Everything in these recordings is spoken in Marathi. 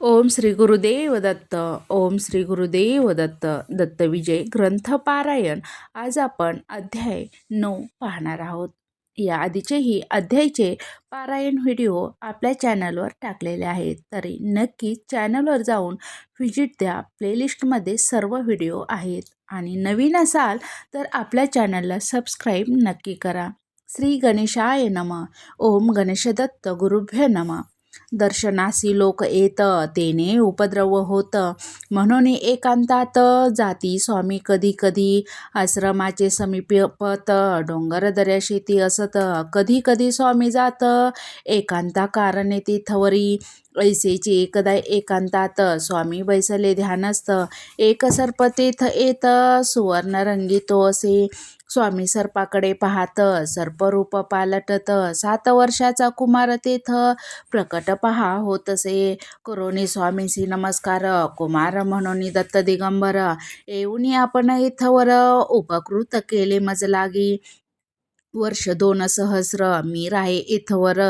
ओम श्री गुरुदेव दत्त ओम श्री गुरुदेव दत्त दत्त विजय ग्रंथ पारायण. आज आपण अध्याय नऊ पाहणार आहोत. या आधीचेही अध्यायचे पारायण व्हिडिओ आपल्या चॅनलवर टाकलेले आहेत. तरी नक्कीच चॅनलवर जाऊन व्हिजिट द्या. प्लेलिस्टमध्ये सर्व व्हिडिओ आहेत. आणि नवीन असाल तर आपल्या चॅनलला सबस्क्राईब नक्की करा. श्री गणेशाय नम. ओम गणेशदत्त गुरुभ्य नमः. दर्शनासी लोक येत तेने उपद्रव होत. म्हणून एकांतात जाती स्वामी कधी कधी आश्रमाचे समीपत डोंगर दर्या शेती असत. कधी कधी स्वामी जात एकांता कारणे थवरी. ऐसेची एकदा एकांतात स्वामी बैसले ध्यानस्थ. एक सर्प तेथ येत सुवर्णरंगी तो असे. स्वामी सर्पाकडे पाहत सर्परूप पालटत सात वर्षाचा कुमार तेथ. प्रकट पहा होतसे करोनी स्वामीसी नमस्कार. कुमार म्हणून दत्त दिगंबर. येऊन आपण इथवर उपकृत केले मज लागी वर्ष दोन सहस्र मी राहे इथवर.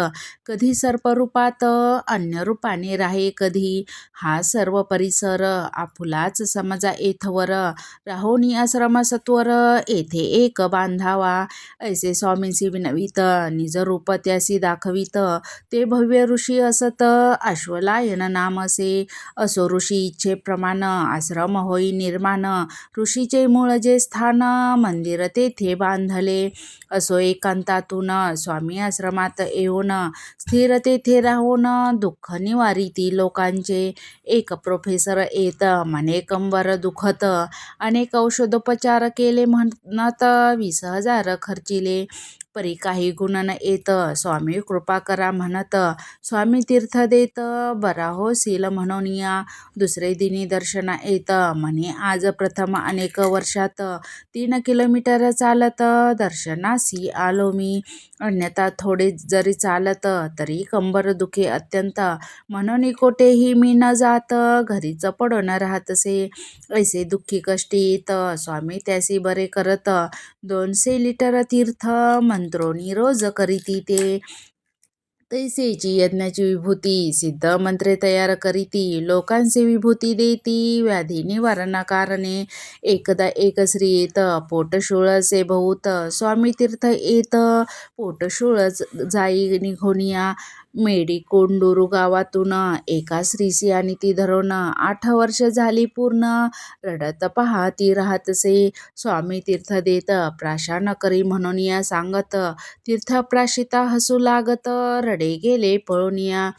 कधी सर्परूपात अन्य रूपाने राहे कधी हा सर्व परिसर आपुलाच समजा एथवर राहोनी आश्रम सत्वर येथे एक बांधावा. ऐसे स्वामींशी विनवित निज रूप त्यासी दाखवित. ते भव्य ऋषी असत अश्वलायन नाम असे असो ऋषी इच्छेप्रमाण आश्रम होई निर्माण. ऋषीचे मूळ जे स्थान मंदिर तेथे बांधले. असो एकांतातून स्वामी आश्रमात येऊन स्थिर तेथे राहून दुःख निवारिती लोकांचे. एक प्रोफेसर येत म्हणे कंबर दुखत. अनेक औषधोपचार केले म्हणत वीस हजार खर्चिले. परी काही गुण न येत. स्वामी कृपा करा म्हणत. स्वामी तीर्थ देत. बरा होशील म्हणून या. दुसरे दिनी दर्शन येत. म्हणे आज प्रथम अनेक वर्षात तीन किलोमीटर चालत. दर्शनासी आलो मी. अन्यथा थोडे जरी चालत तरी कंबर दुखे अत्यंत. म्हणून कोठेही मी न जात. घरीच पडून राहतसे. ऐसे दुःखी कष्टी येत स्वामी त्यासी बरे करत. दोनशे लिटर तीर्थ मंत्रोनी रोज करीती ते. तैसेची यज्ञाची विभूती सिद्ध मंत्रे तयार करीती लोकांचे विभूती देती व्याधी निवारणाकारणे एकदा एक श्री येत पोटशूळचे बहुत स्वामी तीर्थ येत पोटशूळ जाई निघोनिया मेडीकोंडूर गावातून एका स्त्रीसी आणि ती धरून आठ वर्ष झाली पूर्ण. रडत पहा ती राहतसे. स्वामी तीर्थ देत प्राशान करी म्हणून या सांगत तीर्थ प्राशिता हसू लागत रडे गेले पळून या.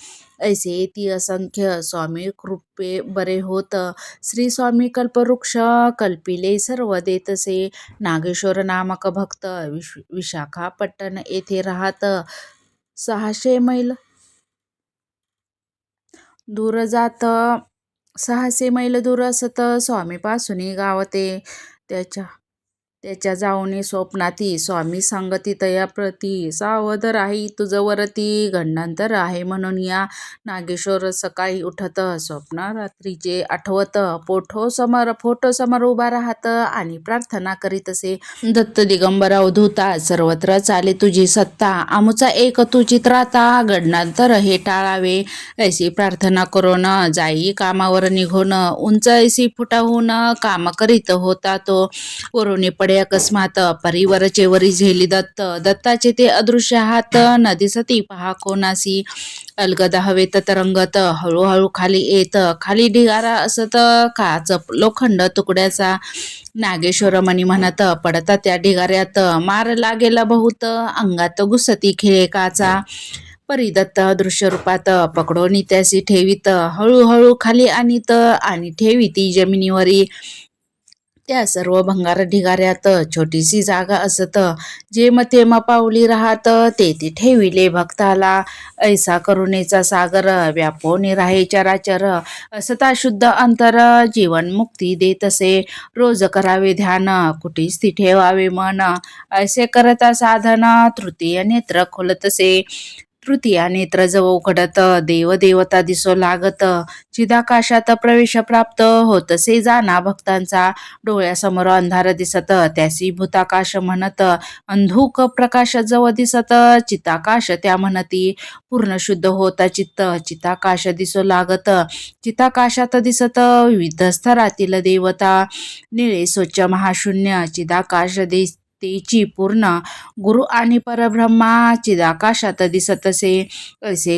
ऐसे ती असंख्य स्वामी कृपे बरे होत. श्री स्वामी कल्पवृक्ष कल्पिले सर्व देतसे. नागेश्वर नामक भक्त विश विशाखापट्टण येथे राहत. सहाशे मैल दूर जात सहाशे मैल दूर असतं स्वामीपासून गाव ते त्याच्या त्याच्या जाऊनी स्वप्नाती स्वामी सांगती तया प्रती. सावध राही तुझवरती गंडांतर आहे म्हणून या नागेश्वर सकाळी उठत. स्वप्न रात्रीचे आठवत. पोठो समर फोटो समोर उभा राहत आणि प्रार्थना करीत असे. दत्त दिगंबर अवधूता सर्वत्र चाले तुझी सत्ता. आमचा एक तू चित्राता घडणांतर हे टाळावे. ऐशी प्रार्थना करून जाई कामावर निघून. उंच ऐशी फुटाहून काम करीत होता तो. वरुणी पडे अकस्मात परिवरचे वरी झेली दत्त. दत्ताचे ते अदृश्य हात नदी सती पहा कोणासी. अलगद हवेत तरंगत हळूहळू खाली येत. खाली ढिगारा असत काच लोखंड तुकड्याचा. नागेश्वर मनी म्हणत पडता त्या ढिगाऱ्यात. मार लागेला बहुत अंगात घुसती खेळेकाचा परिदत्त दृश्य रूपात पकडोनी त्यासी ठेवीत. हळूहळू खाली आणीत आणि ठेवी ती जमिनीवरी. त्या सर्व भंगार ढिगाऱ्यात छोटीशी जागा असत. जे मथेम पावली राहत ते ती ठेविले भक्ताला. ऐसा करुणेचा सागर व्यापोने राहे चराचर. असता शुद्ध अंतर जीवन मुक्ती देत असे. रोज करावे ध्यान कुठेच ती ठेवावे मन. असे करता साधन तृतीय नेत्र खोलतसे तृतीया नेत्र जव उघडत देवदेवता दिसो लागत. चिदाकाशात प्रवेश प्राप्त होतसे जाना भक्तांचा डोळ्यासमोर अंधार दिसत. त्यासी भूताकाश म्हणत अंधुक प्रकाश जव दिसत. चिताकाश त्या म्हणती पूर्ण शुद्ध होता चित्त. चिताकाश दिसू लागत. चिताकाशात दिसत विविध स्तरातील देवता. निळे स्वच्छ महाशून्य. चिदाकाश दिस दिसतेची पूर्ण गुरु आणि परब्रह्मा चिदाकाशात दिसत असे.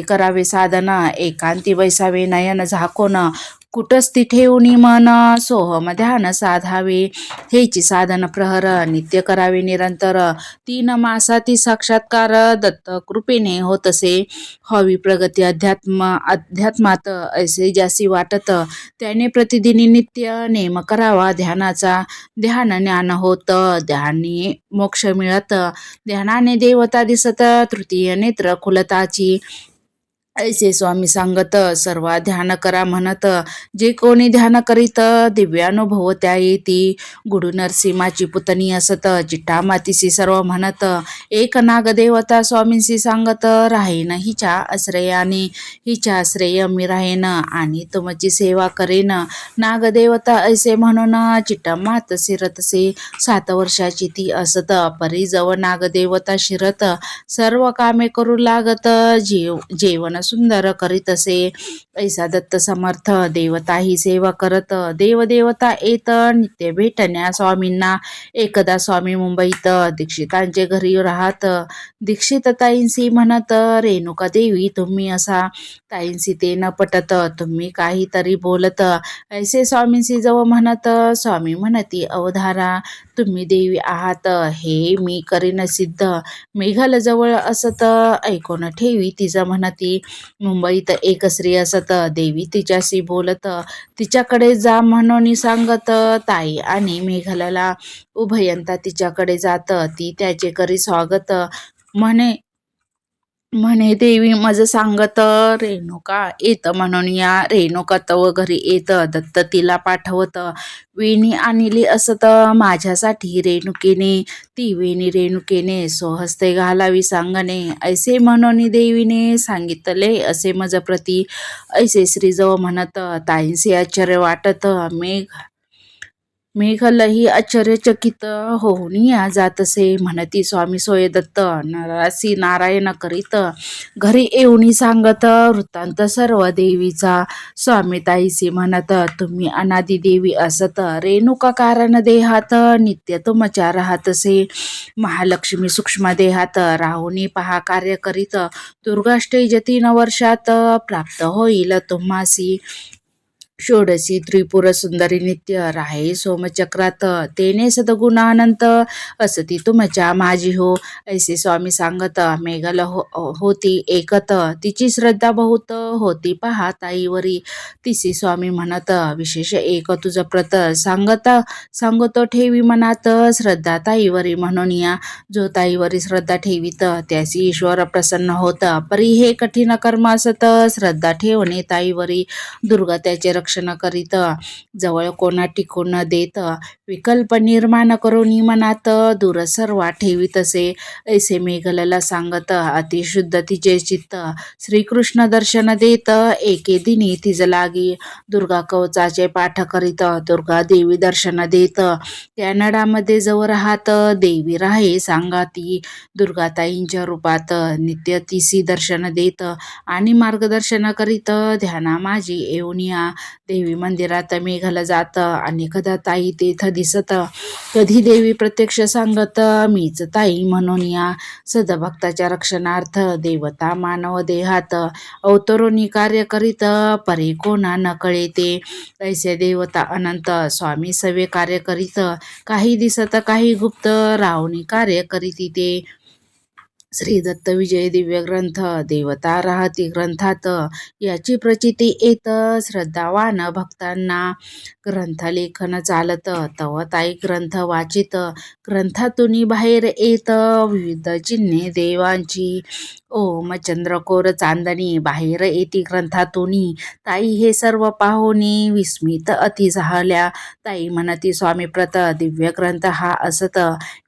करावे साधना? एकांती बैसावे नयन झाकोन. कुठंच ती ठेवणी मन सोहम ध्यान साधावे हेची साधन प्रहर नित्य करावे निरंतर. तीन मासा ती साक्षात्कार दत्त कृपेने होतसे. हवी प्रगती अध्यात्म अध्यात्मात ऐसे जासी वाटत त्याने प्रतिदिनी नित्य नेम करावा ध्यानाचा. ध्यान ज्ञान होत ध्यानी मोक्ष मिळत. ध्यानाने देवता दिसत तृतीय नेत्र खुलताची. ऐसे स्वामी सांगत सर्व ध्यान करा म्हणत जे कोणी ध्यान करीत दिव्यानुभव त्या येती गुडू नरसिंहाची पुतणी असत चिट्टा मातीसी सर्व म्हणत एक नागदेवता स्वामींशी सांगत राहीन हिच्या आश्रयाने हिच्या आश्रय मी राहीन आणि तुमची सेवा करेन. नागदेवता ऐसे म्हणून चिट्टा मात शिरतसे सात वर्षाची ती असत परी जव नागदेवता शिरत. सर्व कामे करू लागत जेव जेवण सुंदर करीत असे. ऐसा दत्त समर्थ देवता ही सेवा करत. देवदेवता येत नित्य भेटण्या स्वामींना. एकदा स्वामी मुंबईत दीक्षितांचे घरी राहत. दीक्षित ताईंसी म्हणत रेणुका देवी तुम्ही असा. ताईंसी ते न पटत तुम्ही काहीतरी बोलत. ऐसे स्वामींशी जवळ म्हणत स्वामी म्हणती अवधारा तुम्ही देवी आहात. हे मी करीन सिद्ध. मेघाल जवळ असत ऐकून ठेवी तिचं म्हणती. मुंबईत एक स्त्री असत देवी तिच्याशी बोलत तिच्याकडे जा म्हणून सांगत ताई आणि मेघाला उभयंता तिच्याकडे जात ती त्याचे करी स्वागत. म्हणे म्हणे देवी मज सांगत रेणुका येत म्हणून या रेणुका तव घरी येत. दत्त तिला पाठवत. वेणी आणली असत माझ्यासाठी रेणुकेने. ती वेणी रेणुकेने सोहस्ते घालावी सांगणे. ऐसे म्हणून देवीने सांगितले असे मज प्रती ऐसे श्रीजव म्हणत ताईंसे आश्चर्य वाटत मेघ मेघलही आश्चर्यचकित होऊन या जातसे म्हणती स्वामी सोय दत्त नरासी नारायण करीत. घरी येऊनी सांगत वृत्तांत सर्व देवीचा स्वामी ताईसी म्हणत. तुम्ही अनादी देवी असत रेणुका कारण देहात. नित्य तुमच्या राहतसे. महालक्ष्मी सूक्ष्म देहात. राहुनी पहा कार्य करीत. दुर्गाष्टय तीन वर्षात प्राप्त होईल तुम्हासी षोडशी त्रिपुर सुंदरी नित्य राहे सोमचक्रात तेने सदगुणानंत असती तुमच्या माझी हो ऐसे स्वामी सांगत मेघल हो होती एकत तिची श्रद्धा बहुत होती पहा ताईवरी. तिसी स्वामी म्हणत विशेष एक तुझ प्रत सांगत सांगतो ठेवी मनात श्रद्धा ताईवरी म्हणून या. जो ताईवरी श्रद्धा ठेवीत त्यासी ईश्वर प्रसन्न होत. परी हे कठीण कर्म असत श्रद्धा ठेवणे ताईवरी. दुर्गा त्याचे रक्षण करीत जवळ कोणा टिकून देत विकल्प निर्माण करून मनात दूर सर्वा ठेवीत असे ऐसे मेघलला सांगत अतिशुद्ध तिचे चित्त श्रीकृष्ण दर्शन देत एके दिनी तिज लागी दुर्गा कवचाचे पाठ करीत दुर्गा देवी दर्शन देत कॅनडामध्ये जवळ राहत देवी राहे सांगा ती दुर्गाताईंच्या रूपात नित्य तिसी दर्शन देत आणि मार्गदर्शन करीत ध्याना माझी येऊन या देवी मंदिरात मेघाला जात आणि कदा ताई तेथ दिसत. कधी देवी प्रत्यक्ष सांगत मीच ताई म्हणून या सदभक्ताच्या रक्षणार्थ देवता मानव देहात अवतरोनी कार्य करीत परे कोणा न ते ऐसे देवता अनंत स्वामी सवे कार्य करीत काही दिसत काही गुप्त रावणी कार्य करीत ते श्री दत्त विजय दिव्य ग्रंथ देवता राहती ग्रंथात. याची प्रचिती येत श्रद्धावान भक्तांना ग्रंथलेखन चालत. तवताई ग्रंथ वाचित ग्रंथातून बाहेर येत. विविध चिन्हे देवांची ओम चंद्रकोर चांदणी बाहेर येती ग्रंथातूनी ताई हे सर्व पाहुनी विस्मित अति झाल्या. ताई म्हणती स्वामी प्रत दिव्य ग्रंथ हा असत.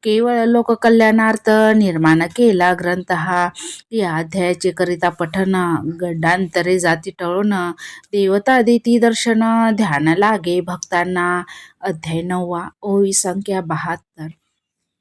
केवळ लोककल्याणार्थ निर्माण केला ग्रंथ हा. या अध्यायाचे करिता पठन गंडांतरे जाती टळून देवता देती दर्शन ध्यान लागे भक्तांना. अध्याय नववा. ओवी संख्या बहात्तर.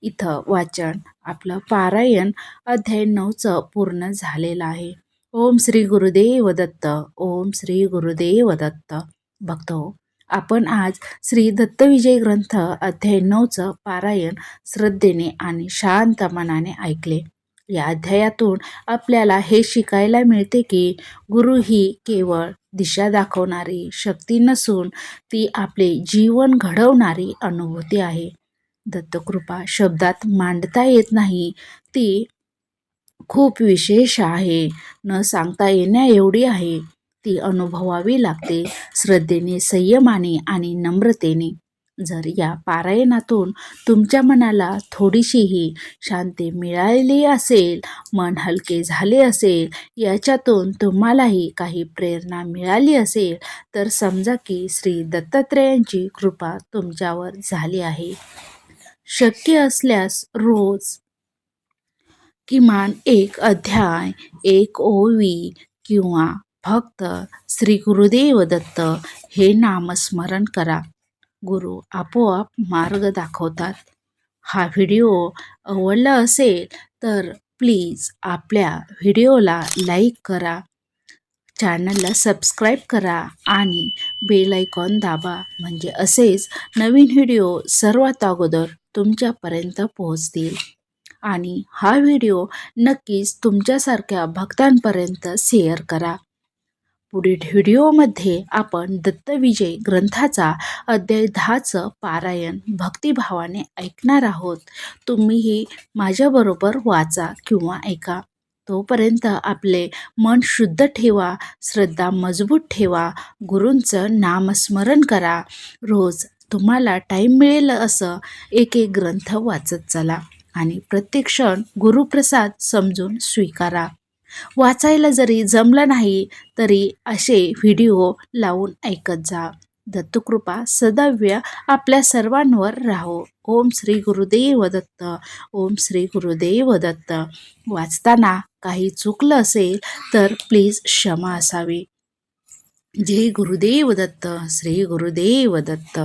इथं वाचन. आपलं पारायण अध्याय नऊचं पूर्ण झालेलं आहे. ओम श्री गुरुदेव दत्त ओम श्री गुरुदेव दत्त. बघतो आपण आज श्री दत्तविजय ग्रंथ अध्याय नऊचं पारायण श्रद्धेने आणि शांत मनाने ऐकले. या अध्यायातून आपल्याला हे शिकायला मिळते की गुरु ही केवळ दिशा दाखवणारी शक्ती नसून ती आपले जीवन घडवणारी अनुभूती आहे. दत्तकृपा शब्दात मांडता येत नाही. ती खूप विशेष आहे. न सांगता येण्या एवढी आहे. ती अनुभवावी लागते श्रद्धेने संयमाने आणि नम्रतेने. जर या पारायणातून तुमच्या मनाला थोडीशीही शांती मिळालेली असेल मन हलके झाले असेल याच्यातून तुम्हालाही काही प्रेरणा मिळाली असेल तर समजा की श्री दत्तात्रेयांची कृपा तुमच्यावर झाली आहे. शक्य असल्यास रोज किमान एक अध्याय एक ओवी किंवा फक्त श्री गुरुदेव दत्त हे नामस्मरण करा. गुरु आपोआप मार्ग दाखवतात. हा व्हिडिओ आवडला असेल तर प्लीज आपल्या व्हिडिओला लाईक करा चॅनलला सबस्क्राईब करा आणि बेल आयकॉन दाबा. म्हणजे असेच नवीन व्हिडिओ सर्वात अगोदर तुमच्यापर्यंत पोहोचतील. आणि हा व्हिडिओ नक्कीच तुमच्यासारख्या भक्तांपर्यंत शेअर करा. पुढील व्हिडिओमध्ये आपण दत्तविजय ग्रंथाचा अध्याय दहाचं पारायण भक्तिभावाने ऐकणार आहोत. तुम्हीही माझ्याबरोबर वाचा किंवा ऐका. तोपर्यंत आपले मन शुद्ध ठेवा श्रद्धा मजबूत ठेवा गुरूंचं नामस्मरण करा. रोज तुम्हाला टाईम मिळेल असं एक एक ग्रंथ वाचत चला आणि प्रत्येक क्षण गुरुप्रसाद समजून स्वीकारा. वाचायला जरी जमलं नाही तरी असे व्हिडिओ लावून ऐकत जा. दत्तकृपा सदव्य आपल्या सर्वांवर राहो. ओम श्री गुरुदेव दत्त. ओम श्री गुरुदेव दत्त. वाचताना काही चुकलं असेल तर प्लीज क्षमा असावी. जय गुरुदेव दत्त. श्री गुरुदेव दत्त.